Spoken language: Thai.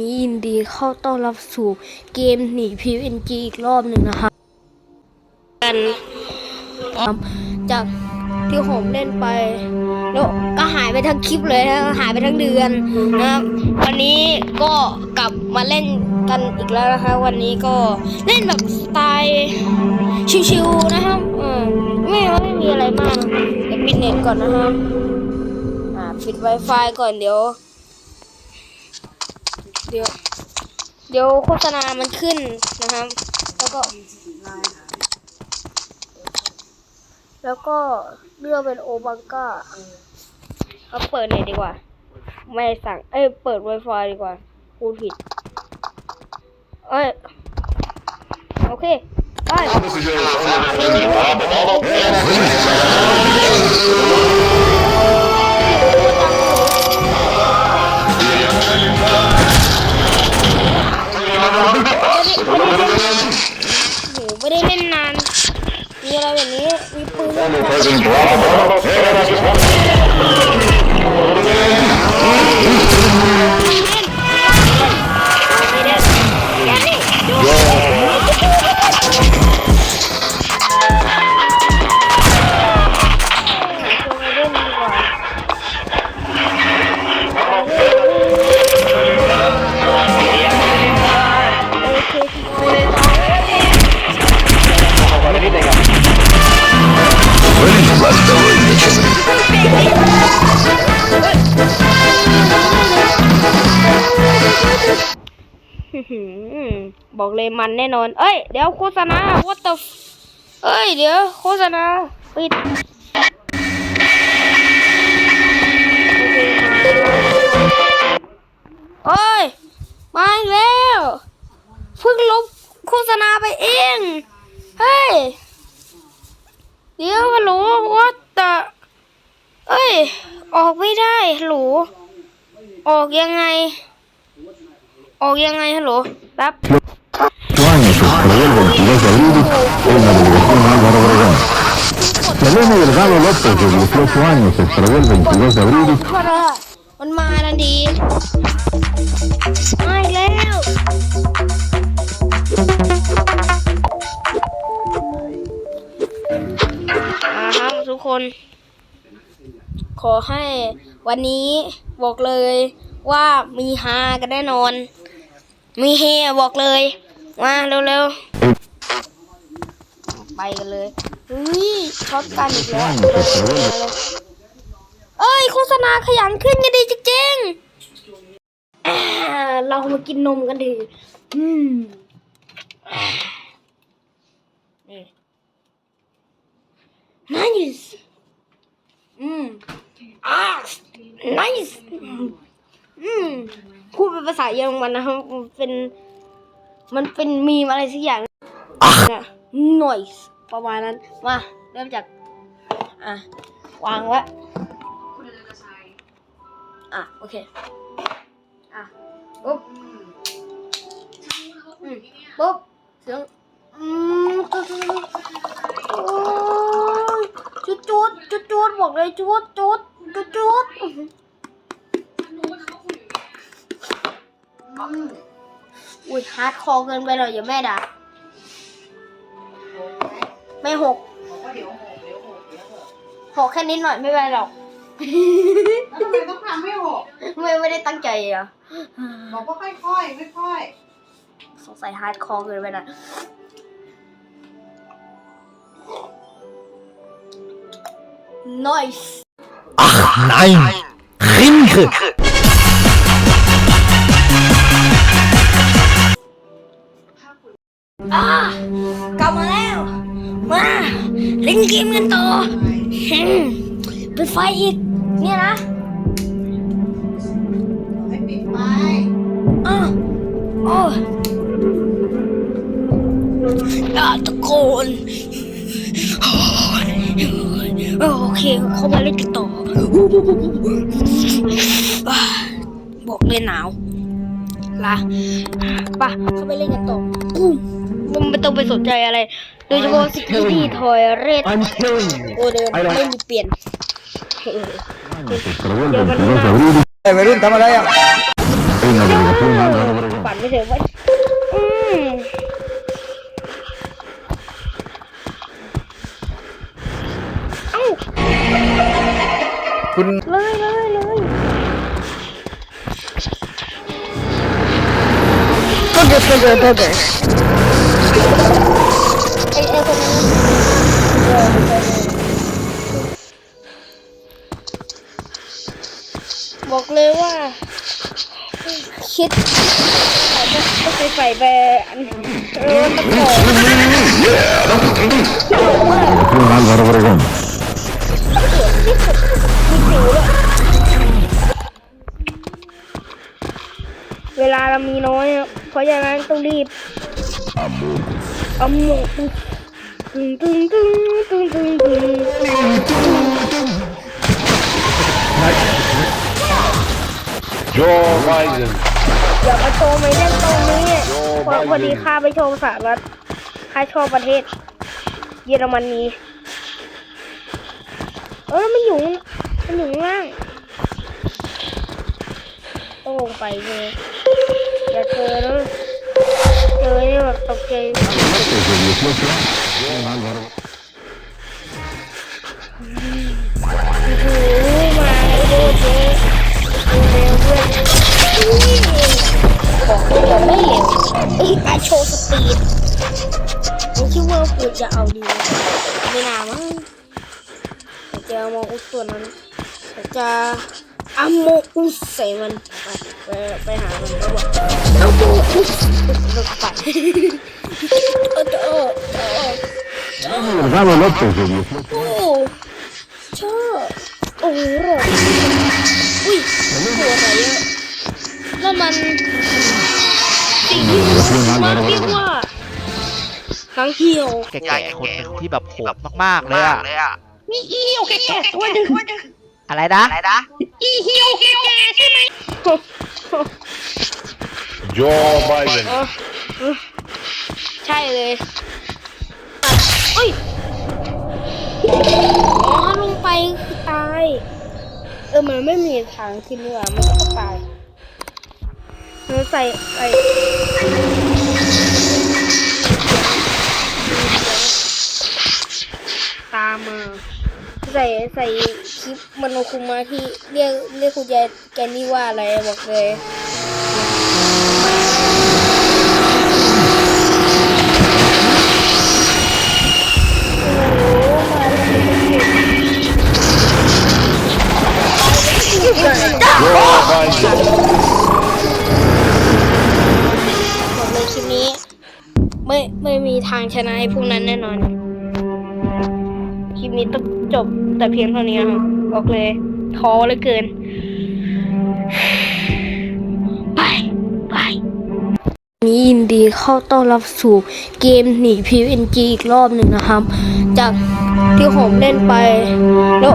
นี้ยินดีเข้าต้อนรับสู่เกมหนี PNG อีกรอบหนึ่งนะคะกันจากที่ผมเล่นไปแล้วก็หายไปทั้งคลิปเลยนะหายไปทั้งเดือนนะครับวันนี้ก็กลับมาเล่นกันอีกแล้วนะคะ วันนี้ก็เล่นแบบสไตล์ชิวๆนะครับไม่ไม่มีอะไรมากเดี๋ยวปิดเน็ตก่อนนะครับอ่าปิด Wi-Fi ก่อนเดี๋ยว เดี๋ยว เดี๋ยวโฆษณามันขึ้นนะครับ แล้วก็ แล้วก็เลือกเป็นโอบังก้าเอาเปิดเลยดีกว่า ไม่สั่ง เอ้ย เปิด Wi-Fi ดีกว่าพูดผิด เอ้ย โอเคไไม่ได้โอ้โหไม่ได้เล่นนาน มีอะไรแบบนี้ มีปืน บอกเลยมันแน่นอน เอ้ย เดี๋ยวโฆษณา what the เอ้ย เดี๋ยวโฆษณาปิดโอเคมาเอ้ย มาแล้ว เพิ่งลบโฆษณาไปเอง เฮ้ย เดี๋ยวฮัลโหล what the เอ้ย ออกไม่ได้ฮัลโหลออกยังไง ออกยังไงฮัลโหลแป๊บ años se prohíbe el 22 de abril en la delegación Álvaro Obregón. Selene Delgado López, de 18 años, se extravió el 22 de abril พอละมันมาทันทีมาอีกแล้วอ่าครับทุกคน ขอให้วันนี้บอกเลยว่ามีฮากันแน่นอน มีเฮบอกเลย มาเร็วๆ ไปกันเลยเฮ้ยช็อตกันอีกแล้วเอ้ยโฆษณาขยันขึ้นกันดีจริงๆอ่าเรามากินนมกันดีอืมอ่านี่ nice อืมอ่า nice อืมพูดเป็นภาษาเยอรมันนะครับมันเป็น มันเป็นมีมอะไรสักอย่างนะ noise ประมาณนั้น มา เริ่มจาก อะ วางไว้อะ โอเค อะ ปุ๊บอืมปุ๊บเสียงอืมจุดจุดจุดจุดจุดบอกเลยจุดจุดจุดจุดอุ้ยฮาร์ดคอร์เกินไปหน่อยอย่าแม่ด่า หกแค่นิดหน่อยไม่เป็นไรหรอกแล้วทำไมต้องทำให้หกไม่ไม่ได้ตั้งใจอะบอกว่าค่อยๆค่อยสงสัยฮาร์ดคอร์เกินไปหนะ Nice Nein! Ringe! อะกลับมาแล้ว มา เล่นเกมกันต่ออืมปิดไฟอีก เนี่ยนะๆให้ปิดไฟอะโอ้ยอะตะโกนโอเค เข้ามาเล่นกันต่อ บอกเลยหนาวละป่ะ เข้าไปเล่นกันต่อปุ้มมันไม่ต้องไปสนใจอะไร ดยเฉพาะสกิตี้ทอยเรด I'm killing you! โอเดิมไม่มีเปลี่ยน Se extravió el 22 de abril วัยรุ่นทำอะไรอะ en la delegación Álvaro ไม่เถอะว่าอืมเอ้าคุณเลยเลยเลยก็เดือดเดือดเดือดเดือด ไอ้ไอ้คนนั้นเออเออเออบอกเลยว่า คิดก็ไปใส่ไปอันเออตะขอ Un Álvaro Obregón. เเวลาเรามีน้อยอะเพราะฉะนั้นต้องรีบอาหมกตึงตึงตึงตึงตึงตึง Joe Biden อย่ามาโชว์ไม่เล่นตรงนี้เพราะพอดีข้าไปโชว์สหรัฐข้าชอบประเทศ เยอรมนีเออมันอยู่มันอยู่ข้างล่าง ต้องลงไปเลยอย่าเจอนะเจอนี่แบบตกใจโอ้โหมาเร็วเจ๊เร็วเพื่อนอุ้ยบอกเลยวไม่เร็วเอ้ยอาโชว์สปีดผมคิดว่าปืนจะเอาดีไม่น่ามั้งจะเอามาอุสตัวนั้นจะ อาโมอุสใส่มันไปไปไปหามันแล้วบอกอาโมอุสแล้วก็ปัดเออเออเออ Delgado López, de 18โอ้ชอบโอ้โหหล่ออุ้ยตัวอะไรเยอะแล้วมันสิ่งที่มันมากเรียกว่าหนังเหี่ยวแก่ๆคนหนึ่งที่แบบโหดมากๆเลยอะมีเหี่ยวแก่ๆตัวหนึ่ง อะไรนะอีเหี่ยวแก่ๆใช่ไหม Joe Biden เออเออใช่เลยเอ้ยอ๋อลงไปคือตาย เออมันไม่มีทางขึ้นเรือมันก็ต้องตายเออใส่ใส่ตามมา ใส่ใส่คลิปมโนคุมาที่เรียกเรียกคุณยายแกนี่ว่าอะไรบอกเลยโอ้โหมาแล้วมันเป็น Joe Biden บอกเลยคลิปนี้ ไม่ไม่มีทางชนะไอ้พวกนั้นแน่นอน นี้ต้องจบแต่เพียงเท่านี้ครับบอกเลยท้อเหลือเกิน ไป ไปนี้ยินดีเข้าต้อนรับสู่เกมหนีพีวีเอีกรอบหนึ่งนะครับ จากที่ผมเล่นไปแล้ว